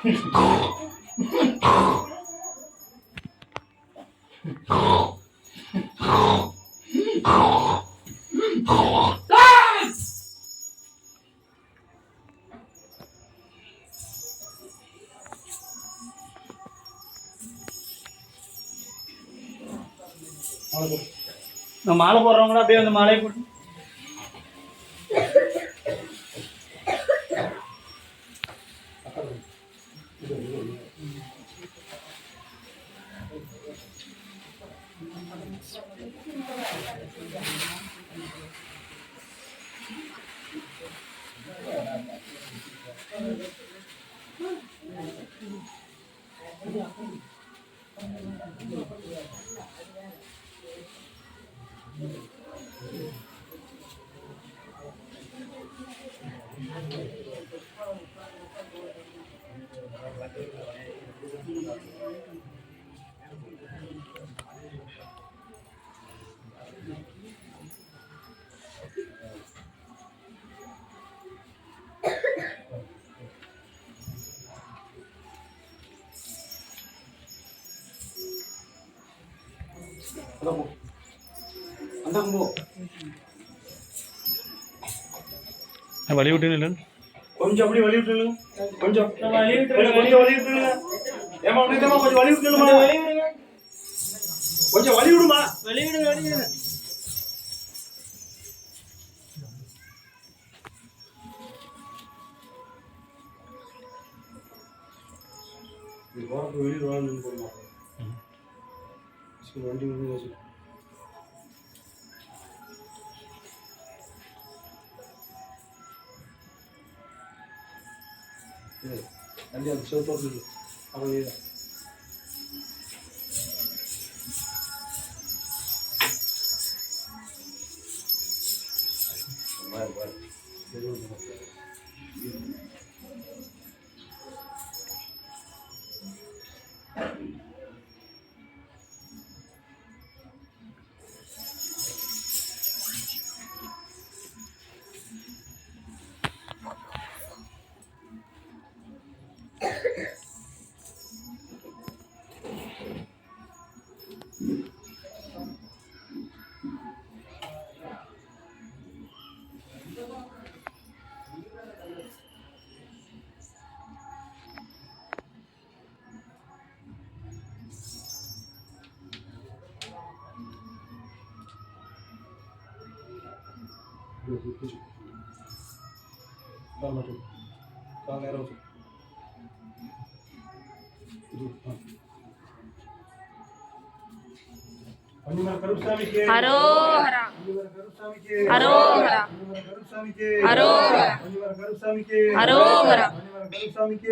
இந்த மாலை போடுறவங்க அப்படியே அந்த மாலையை போட்டு போ அந்த போ வழி விட்டு கொஞ்சம் அப்படி வழி விட்டுருங்க கொஞ்சம். கொஞ்சம் கொஞ்சம் வழி விட்டுருங்க ஏமா உனக்கு கொஞ்சம் வழி விட்டுருமா கொஞ்சம் வழி விடுமா வழி விடுங்க வழி விடுங்க yeah and then so what how are అరోహర స్వామికి స్వామికి స్వామికి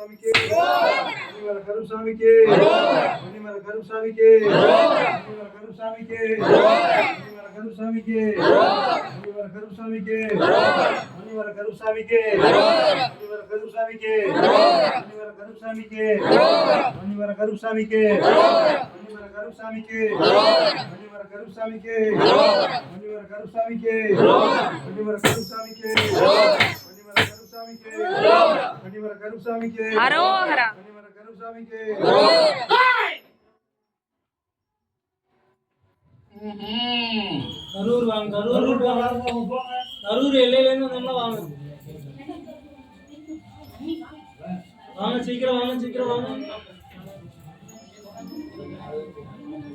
பன்னிமர கருப்சாமிக்கு பன்னிமர கருப்சாமிக்கு பன்னிமர கருப்சாமிக்கு பன்னிமர கருப்சாமிக்கு பன்னிமர கருப்சாமிக்கு பன்னிமர கருப்சாமிக்கு மணிமர கருப்சாமிக்கு மணிமர கருப்சாமிக்கு மணிமர கருப்சாமிக்கு மணிமர கருப்சாமிக்கு மணிமர கருப்புசாமிக்கு. கன்னிவர வாங்க சீக்கிரம் வாங்க சீக்கிரம் வாங்க.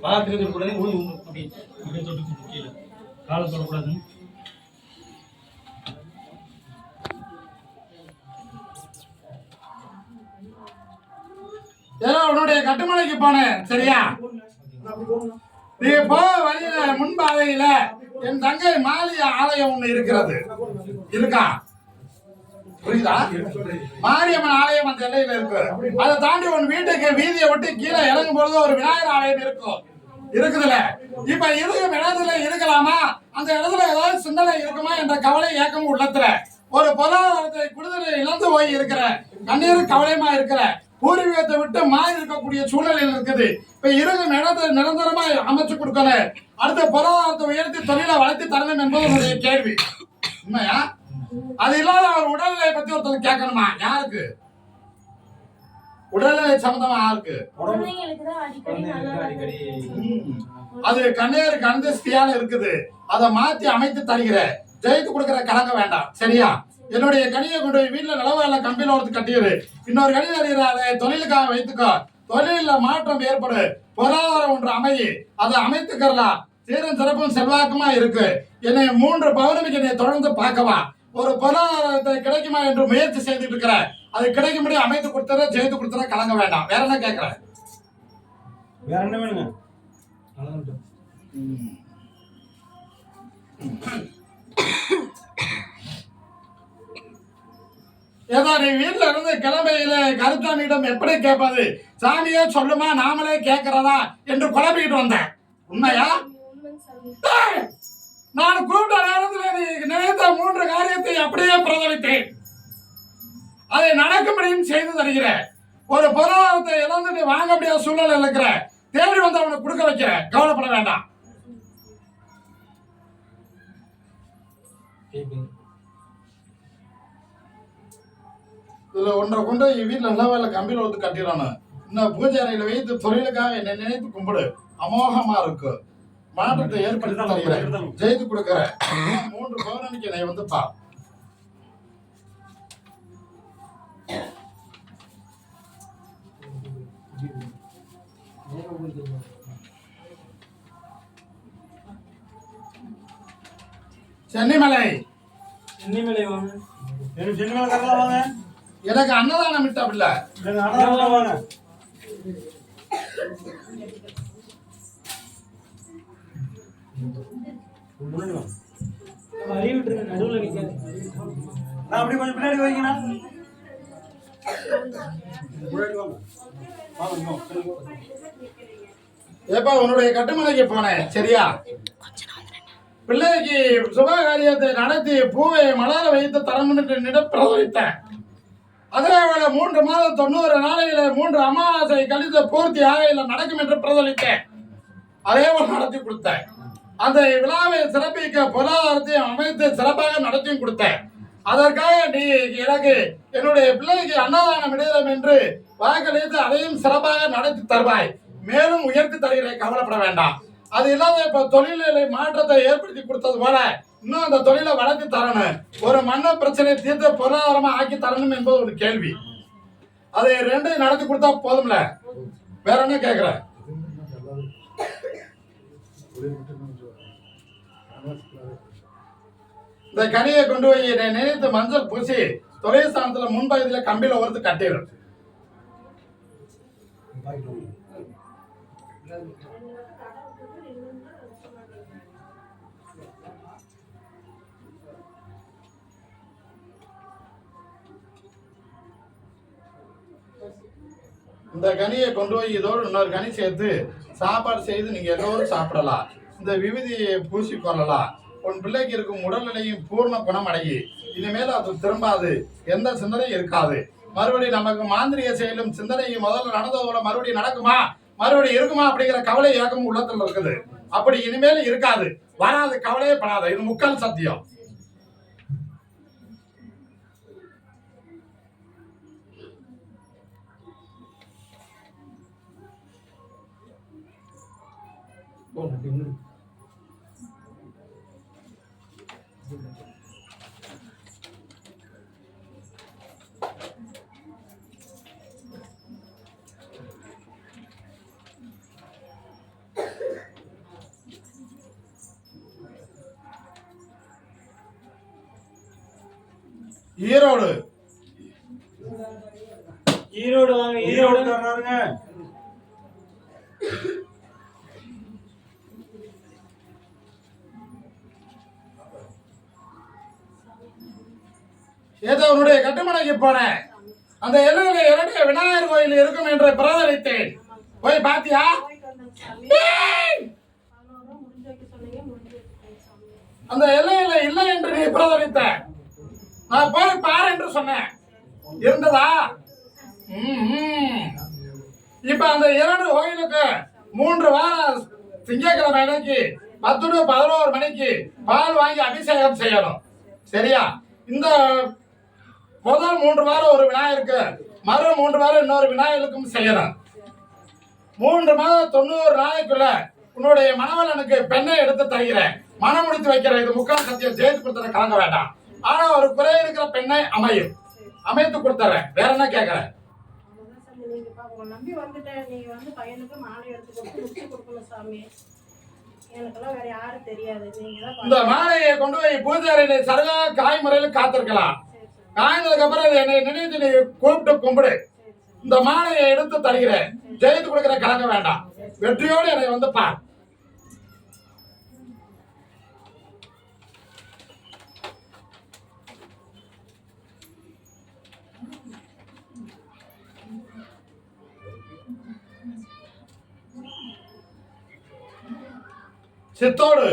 பாக்குறது கூடாது ஊழி உண்டு குட்டி தொட்டு ஏதோ உன்னுடைய கட்டுமலைக்கு போனேன். சரியா? நீ போ வழியில முன்பாதையில. என் தங்கை மாலிய ஆலயம் ஒண்ணு இருக்கிறது. இருக்கா? புரியுதா? மாரியம்மன் ஆலயம் அந்த எல்லையில இருக்கு. அதை தாண்டி உன் வீட்டுக்கு வீதியை விட்டு கீழே இறங்கும் பொழுது ஒரு விநாயகர் ஆலயம் இருக்கும் இருக்குதுல இப்ப இருக்கும் இடத்துல இருக்கலாமா? அந்த இடத்துல ஏதாவது சிந்தனை இருக்குமா என்ற கவலை ஏக்கம் உள்ளத்துல. ஒரு பொருளாதாரத்தை குடுதலை இழந்து போய் இருக்கிற கண்ணீர் கவலையுமா இருக்கிற? பூர்வீகத்தை விட்டு மாறி இருக்கக்கூடிய சூழ்நிலையில் இருக்குது. இப்ப இருக்கும் இடத்தை நிரந்தரமா அமைச்சு கொடுக்கணும் அடுத்த பொருளாதாரத்தை உயர்த்தி தொழிலை வளர்த்தி தரணும் என்பது கேள்வி. உண்மையா? அது இல்லாத அவர் உடல்நிலை பத்தி ஒருத்தர் கேட்கணுமா? யாருக்கு? உடல்நிலை சம்பந்தமா யாருக்கு அது கண்ணேருக்கு அந்தஸ்தியால இருக்குது? அதை மாத்தி அமைத்து தருகிற ஜெயித்து கொடுக்கிற கலங்க வேண்டாம். சரியா? என்னுடைய கனியை கொண்டு போய் வீட்டுல நிலவாயில கம்பியில ஒருத்து கட்டிடு இன்னொரு கனி அறிகிற அதை தொழிலுக்காக வைத்துக்கோ. தொழில மாற்றம் ஏற்படு. பொருளாதாரம் ஒன்று அமையி அதை அமைத்துக்கிறலாம் சீரும் சிறப்பும் செல்வாக்குமா இருக்கு? என்னை மூன்று பௌர்ணமிக்கு என்னை தொடர்ந்து பார்க்கவா? ஒரு பொருளாதாரத்தை கிடைக்குமா என்று முயற்சி செய்துட்டு இருக்கிற அது கிடைக்கும்படி அமைத்து கொடுத்தத ஜெயித்து கொடுத்தத கலங்க வேண்டாம். வேற என்ன கேட்கிறேன் வேற என்ன வேணுங்க? நீ வீட்டில் இருந்து கிளம்பையில கருத்தாமியிடம் எப்படி கேட்பது? சாமியே சொல்லுமா நாமளே கேட்கிறதா என்று குழப்பிக்கிட்டு வந்தேன். உண்மையா? நான் கூப்பிட்ட நேரத்தில் நீ நினைத்த மூன்று காரியத்தை அப்படியே பிரதவித்தேன். அதை நடக்கும்படியும் செய்து தருகிறேன் ஒரு பொருளாதாரத்தை இழந்துட்டு வாங்க முடியாத சூழ்நிலை இருக்கிற. தேடி வந்து அவனை கொடுக்க வைக்கிறேன் கவலைப்பட வேண்டாம். இதுல ஒன்றை கொண்டு போய் வீட்டுல நிலவேல கம்பியில வந்து கட்டிடணும் இன்னும் பூஜை அறையில வைத்து தொழிலுக்காக என்னை நினைத்து கும்பிடு. அமோகமா இருக்கு. மாற்றத்தை ஏற்படுத்தி தருகிறேன். ஜெயித்து கொடுக்கிறேன். மூன்று பௌர்ணமிக்கு என்னை வந்து பா சென்னிமலை. சென்னிமலை வாங்க. எனக்கு சின்ன மேல கரலாம் வாங்க. எனக்கு அன்னதானம் விட்டாப்ல நடுவுல நான் அப்படி கொஞ்சம் பின்னாடி வைங்கண்ணா ஏப்பா உன்னுடைய கட்டுமலைக்கு போனேன் சரியா? பிள்ளைக்கு சுப காரியத்தை நடத்தி பூவை மலர வைத்து தரமுன்னுட்டு நிடப்பிரத வைத்தேன் வேளை மூன்று மாதம் தொண்ணூறு நாளையில மூன்று அமாவாசை கழித்து பூர்த்தி ஆகையில நடக்கும் என்று பிரதலித்தேன். அதே போல நடத்தி கொடுத்தேன். அந்த விழாவை சிறப்பிக்க பொருளாதாரத்தையும் அமைத்து சிறப்பாக நடத்தியும் கொடுத்தேன். அதற்காக நீ எனக்கு என்னுடைய பிள்ளைக்கு அன்னதானம் இடையிலும் என்று வாக்களித்து அதையும் சிறப்பாக நடத்தி தருவாய். மேலும் உயர்த்தி தருகிறேன் கவலைப்பட வேண்டாம். அது இல்லாத இப்ப தொழில்நிலை மாற்றத்தை ஏற்படுத்தி கொடுத்தது போல இன்னும் அந்த தொழிலை வளர்த்து தரணும். ஒரு மண்ண பிரச்சனையை தீர்த்து பொருளாதாரமா ஆக்கி தரணும் என்பது ஒரு கேள்வி. அதை ரெண்டையும் நடத்தி கொடுத்தா போதும்ல? வேற என்ன கேக்குற? இந்த கனியை கொண்டு போய் நினைத்து மஞ்சள் பூசி தொழில் ஸ்தானத்துல முன்பகுதியில கம்பியில ஒருத்து கட்டிடும் இந்த கனியை கொண்டு போய் இதோடு இன்னொரு கனி சேர்த்து சாப்பாடு செய்து நீங்க எல்லோரும் சாப்பிடலாம். இந்த விபதியை பூசி கொள்ளலாம். உன் பிள்ளைக்கு இருக்கும் உடல்நிலையும் பூர்ண குணம் அடையி இனிமேல் அது திரும்பாது. எந்த சிந்தனையும் இருக்காது. மறுபடியும் நமக்கு மாந்திரிய செயலும் சிந்தனையும் முதல்ல நடந்ததோட போல மறுபடியும் நடக்குமா? மறுபடியும் இருக்குமா அப்படிங்கிற கவலை ஏக்கமும் உள்ளத்துல இருக்குது. அப்படி இனிமேல் இருக்காது. வராது. கவலையே படாத. இது முக்கால் சத்தியம். ஈரோடு ஈரோடு வாங்க ஈரோடு ஈரோடு வர்றாருங்க ஏதோ உன்னுடைய கட்டுமனைக்கு போனேன். அந்த எல்லையில இரண்டு விநாயகர் கோயில் இருக்கும் என்று பிரதரித்தேன் போய் பாத்தியா? அந்த எல்லையில இல்லை என்று நீ பிரதரித்த நான் போய் பாரு என்று சொன்னேன். இருந்ததா? இப்ப அந்த இரண்டு கோயிலுக்கு மூன்று வாரம் திங்கக்கிழமை அன்னைக்கு பத்து டு பதினோரு மணிக்கு பால் வாங்கி அபிஷேகம் செய்யணும். சரியா? இந்த முதல் மூன்று வாரம் ஒரு விநாயகருக்கு மறு மூன்று வாரம் இன்னொரு விநாயகருக்கும் செய்யணும் மூன்று மாதம் தொண்ணூறு நாளைக்குள்ள உன்னுடைய மணவலனுக்கு பெண்ணை எடுத்து தருகிறேன். மனம் முடித்து வைக்கிற இது முக்கால் சத்தியம். ஜெயித்து கொடுத்தர கலங்க வேண்டாம். ஆனா ஒரு குறை இருக்கிற பெண்ணை அமையும் அமைத்து கொடுத்துறேன். வேற என்ன கேட்கறேன் நம்பி வந்துட்டேன் நீங்க வந்து பையனுக்கு மாலை எடுத்து கொடுத்து முடிச்சு கொடுக்கணும் சாமி இந்த மாலையை கொண்டு போய் பூஜை அறையில சர்வ காய் முறையில் காத்திருக்கலாம். காய்ந்ததுக்கு அப்புறம் என்னை நினைத்து நீ கூப்பிட்டு கும்பிடு. இந்த மாலையை எடுத்து தருகிறேன். ஜெயித்து கொடுக்கிற கலங்க வேண்டாம். வெற்றியோடு என்னை வந்து பார். சித்தோடு.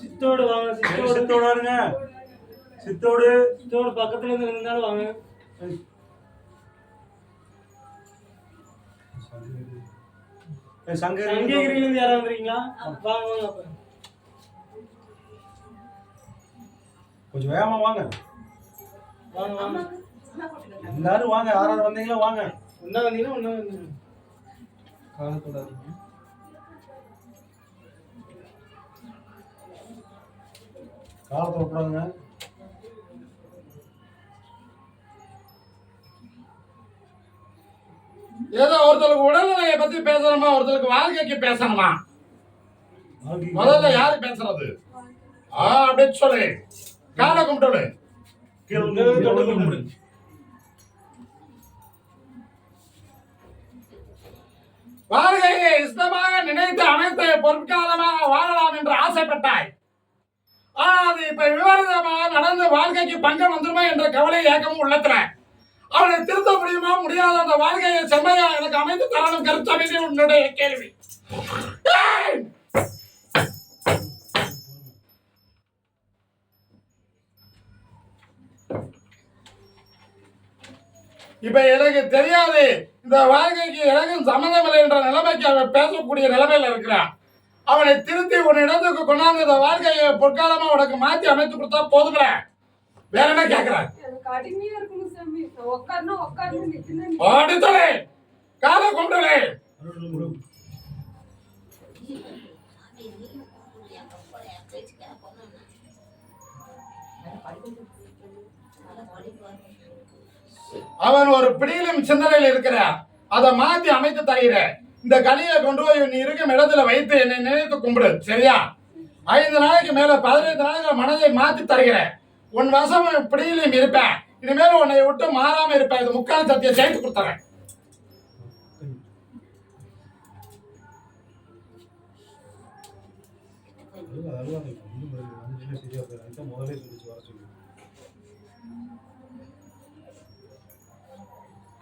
சித்தோடு வாங்க சித்தோடு. சித்தோடு வருங்க சித்தோடு சித்தோடு பக்கத்துல இருந்து இருந்தாலும் வாங்க. சங்ககிரியில இருந்து யாராவது வந்துறீங்களா வாங்க வாங்க அப்ப. கொஞ்சம் வேகமா வாங்க. வாங்க வாங்க. எல்லாரும் வாங்க யாராவது வந்தீங்களா வாங்க. ஒன்னா வந்தீங்கன்னா ஒன்னா வந்துருங்க கவலைப்படாதீங்க காலத்தை விட்டுறாங்க ஏதோ ஒருத்தருக்கு உடல்நிலையை பத்தி பேசணுமா ஒருத்தருக்கு வாழ்க்கைக்கு பேசணுமா? முதல்ல யாரு பேசுறது? ஆ அப்படியே சொல்லு. காலை கும்பிட்டு. வாழ்க்கையை இஷ்டமாக நினைத்து அமைத்து பொற்காலமாக வாழலாம் என்று ஆசைப்பட்டாய். ஆனா அது இப்ப விபரீதமாக நடந்து வாழ்க்கைக்கு பங்கம் வந்துருமா என்ற கவலை ஏக்கமும் உள்ளத்துல. அவனை திருத்த முடியுமா? முடியாத அந்த வாழ்க்கையை செம்மையா எனக்கு அமைத்து தரணும் கருத்தமைதி உன்னுடைய கேள்வி. இப்ப எனக்கு தெரியாது இந்த வாழ்க்கைக்கு எனக்கும் சம்மந்தமில்லை என்ற நிலைமைக்கு அவன் பேசக்கூடிய நிலைமையில இருக்கிறான் அவனை திருத்தி உன் இடத்துக்கு கொண்டாந்து இந்த வாழ்க்கையை பொற்காலமா உனக்கு மாத்தி அமைத்து கொடுத்தா போதும்ல? வேற என்ன கேக்குறேன் எனக்கு அடிமையா அவன் ஒரு பிடியிலும் சிந்தனையில் இருக்கிறான். அதை மாத்தி அமைத்து தருகிற இந்த கலியை கொண்டு போய் நீ இருக்கும் இடத்துல வைத்து என்னை நினைத்து கும்பிடு. சரியா? ஐந்து நாளைக்கு மேல பதினைந்து நாளைக்கு மனதை மாத்தி தருகிறேன். உன் வசம் பிடியிலும் இருப்பேன். இனிமேல் உன்னை விட்டு மாறாம இருப்பேன். இது முக்கால் சத்தியம். சேர்த்து கொடுத்துறேன்.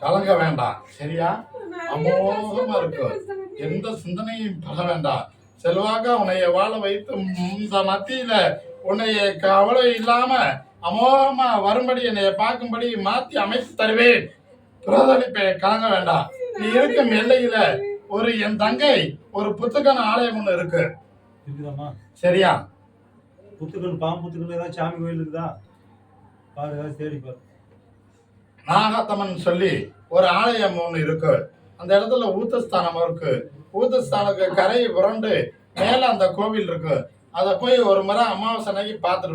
கலங்க வேண்டாம். சரியா? அமோகமா இருக்கு. எந்த சிந்தனையும் பட வேண்டாம். செல்வாக்கா உன்னைய வாழ வைத்து இந்த மத்தியில உன்னைய கவலை இல்லாம அமோகமா வரும்படி என்னைய பார்க்கும்படி மாத்தி அமைத்து தருவேன். பிரதளிப்பை கலங்க வேண்டாம். நீ இருக்கும் எல்லையில ஒரு என் தங்கை ஒரு புத்துக்கான ஆலயம் ஒண்ணு இருக்கு. இருக்குதாம்மா? சரியா? புத்துக்கல் பாம்பு புத்துக்கல் ஏதாவது சாமி கோயில் இருக்குதா? பாரு ஏதாவது தேடி பாரு. நாகத்தம்மன் சொல்லி ஒரு ஆலயம் ஒண்ணு இருக்கு. அந்த இடத்துல ஊத்தஸ்தானம் இருக்கு. ஊத்தஸ்தானுக்கு கரை புரண்டு மேல அந்த கோவில் இருக்கு. அதை போய் ஒரு முறை அமாவாசை அன்னைக்கு பார்த்துட்டு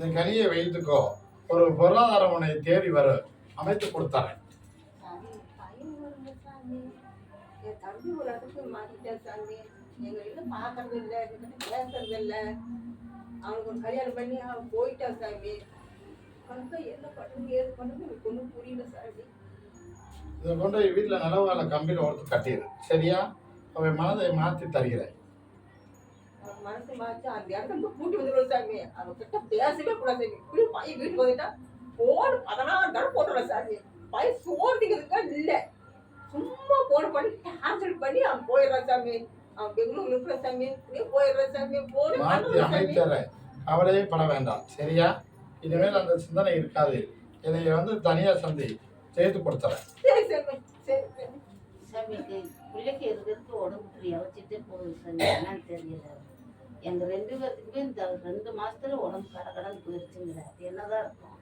இந்த கனியை வைத்துக்கோ ஒரு பொருளாதாரம் உன்னை தேடி வர அமைத்து கொடுத்தாரேன் சாமி, பையன் சாமி. என் தம்பி ஒரு இடத்துக்கு மாத்திட்டான் சாமி. எங்கள் வீட்டுல பாக்குறது இல்ல, எங்ககிட்ட பேசுறது இல்ல. அவனுக்கு ஒரு கல்யாணம் பண்ணி அவன் போயிட்டான் சாமி. அவனுக்கு என்ன பண்ணுறது, ஏது பண்ணுறது எனக்கு ஒன்றும் புரியல சாமி. இதை கொண்டு போய் வீட்டில் நிலவால கம்பியில் ஒருத்தர் கட்டிடு சரியா அவன் மனதை மாற்றி தருகிறேன் மனசு மாத்தி அந்த இடத்துல கூட்டி வந்துடுவோம் சாமி. அவன் கிட்ட பேசவே கூடாது. சாமி. இப்படி பையன் வீட்டுக்கு வந்துட்டா போன் பதினாறு தடவை போட்டுருவேன் சாமி. பையன் சோறு திங்கிறதுக்கா இல்ல. சும்மா போன் பண்ணி டார்ச்சர் பண்ணி அவன் போயிடுறான் சாமி. அவன் பெங்களூர் இருக்கிற சாமி. இப்படியே போயிடுறான் சாமி. போன் கவலையே பட வேண்டாம். சரியா? இனிமேல் அந்த சிந்தனை இருக்காது. என்னை வந்து தனியாக சந்தி செய்து கொடுத்துறேன். சரி சரி சாமி. சாமிக்கு பிள்ளைக்கு இருக்கிறதுக்கு உடம்பு வச்சுட்டே போகுது சாமி? என்னன்னு தெரியல. எங்க ரெண்டு பேர்த்துக்குமே இந்த ரெண்டு மாசத்துல உடம்பு கட கடன் போயிருச்சுங்கிற அது என்னதான் இருக்கும்?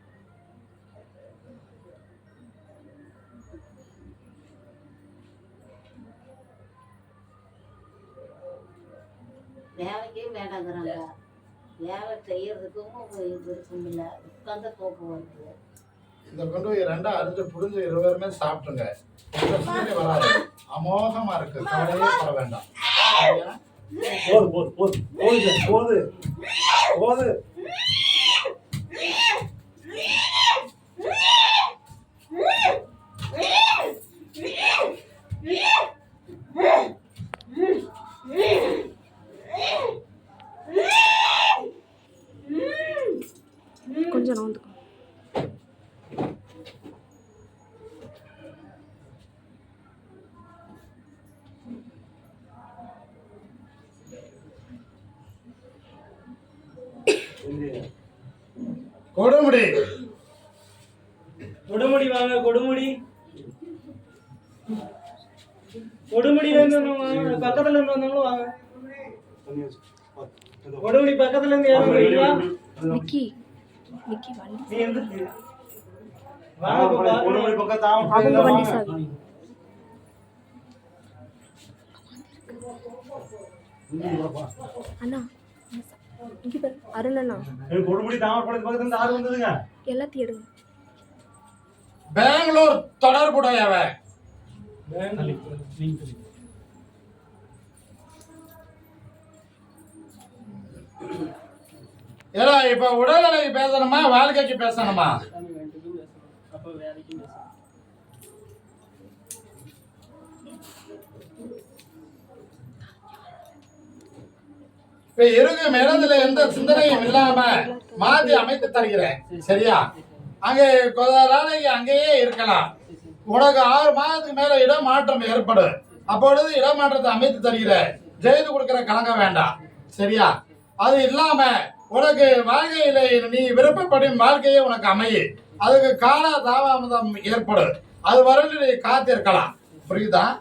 வேலைக்கே வேண்டாங்கிறாங்க. வேலை செய்யறதுக்கும் விருப்பம் இல்லை. உட்காந்து தூக்கம் வருது இதை கொண்டு போய் ரெண்டா அரிஞ்சு புரிஞ்சு இருவருமே சாப்பிட்டுங்க. வராது. அமோகமா இருக்கு. கவலையே பட வேண்டாம். சரியா போது போது போது போது போது போது கொஞ்சம் நவுந்துக்கோ கொடுமுடி கொடுமுடி வாங்க கொடுமுடி கொடுமுடியில இருந்து பக்கத்துல இருந்து வந்தவங்களும் வாங்க. கொடுமுடி பக்கத்துல இருந்து யாரும் வரீங்களா விக்கி விக்கி வண்டி நீ எந்த வாங்க. கொடுமுடி பக்கம் தாவம் அவங்க வண்டி. சாவி. அண்ணா இங்கே பாரு. அருண் அண்ணா ஏய், கொடுமுடி தாமரப்பழத்து பக்கத்துல இருந்து ஆறு வந்ததுங்க. எல்லாத்தையும் எடுங்க. பெங்களூர் தள்ளி. ஏடா இப்ப உடல்நிலைக்கு பேசணுமா வாழ்க்கைக்கு பேசணுமா? இப்ப இருக்கும் இடத்துல எந்த சிந்தனையும் இல்லாம மாத்தி அமைத்து தருகிறேன். சரியா? அங்கே கொஞ்ச நாளைக்கு அங்கேயே இருக்கலாம். உனக்கு ஆறு மாதத்துக்கு மேல இடமாற்றம் ஏற்படும். அப்பொழுது இடமாற்றத்தை அமைத்து தருகிறேன். ஜெயித்து கொடுக்கிற கலங்க வேண்டாம். சரியா? அது இல்லாம உனக்கு வாழ்க்கையில நீ விருப்பப்படும் வாழ்க்கையே உனக்கு அமையும். அதுக்கு கால தாமதம் ஏற்படும். அது வரையில் நீ காத்திருக்கலாம். புரியுதா?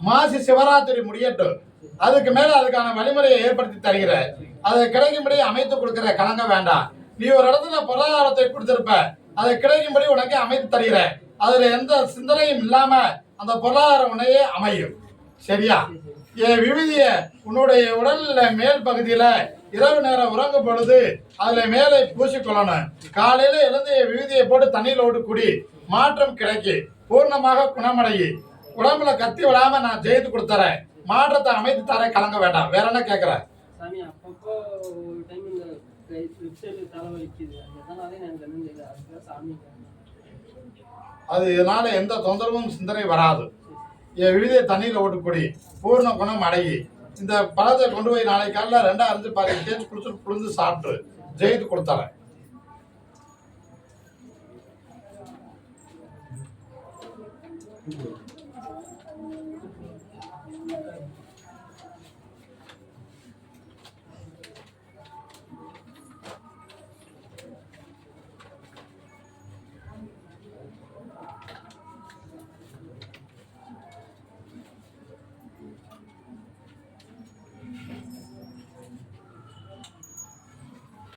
மாசி சிவராத்திரி முடியட்டும். அதுக்கு மேல அதுக்கான வழிமுறையை ஏற்படுத்தி தருகிற அது கிடைக்கும்படி அமைத்து கொடுக்கிற கலங்க வேண்டாம். நீ ஒரு இடத்துல பொருளாதாரத்தை கொடுத்திருப்ப. அது கிடைக்கும்படி உனக்கு அமைத்து தருகிற அதுல எந்த சிந்தனையும் இல்லாம அந்த பொருளாதாரம் உன்னையே அமையும். சரியா? என் விவிதிய உன்னுடைய உடல்ல மேல் பகுதியில இரவு நேரம் உறங்கும் பொழுது அதுல மேலே பூசிக்கொள்ளணும். காலையில எழுந்து விழுதியை போட்டு தண்ணியில் ஓட்டு குடி. மாற்றம் கிடைக்கு. பூர்ணமாக குணமடையி. உடம்புல கத்தி விடாம நான் ஜெயித்து கொடுத்துறேன். மாற்றத்தை அமைத்து தர கலங்க வேண்டாம். வேற என்ன கேட்குற அது இதனால எந்த தொந்தரவும் சிந்தனை வராது. என் விழுதியை தண்ணியில் ஓட்டுக்குடி பூர்ண குணம் அடங்கி. இந்த பழத்தை கொண்டு போய் நாளைக்கு காலையில் ரெண்டா அரிஞ்சு பாருங்க தேய்ச்சி கொடுத்துட்டு புழுந்து சாப்பிட்டு ஜெயித்து கொடுத்தாரன்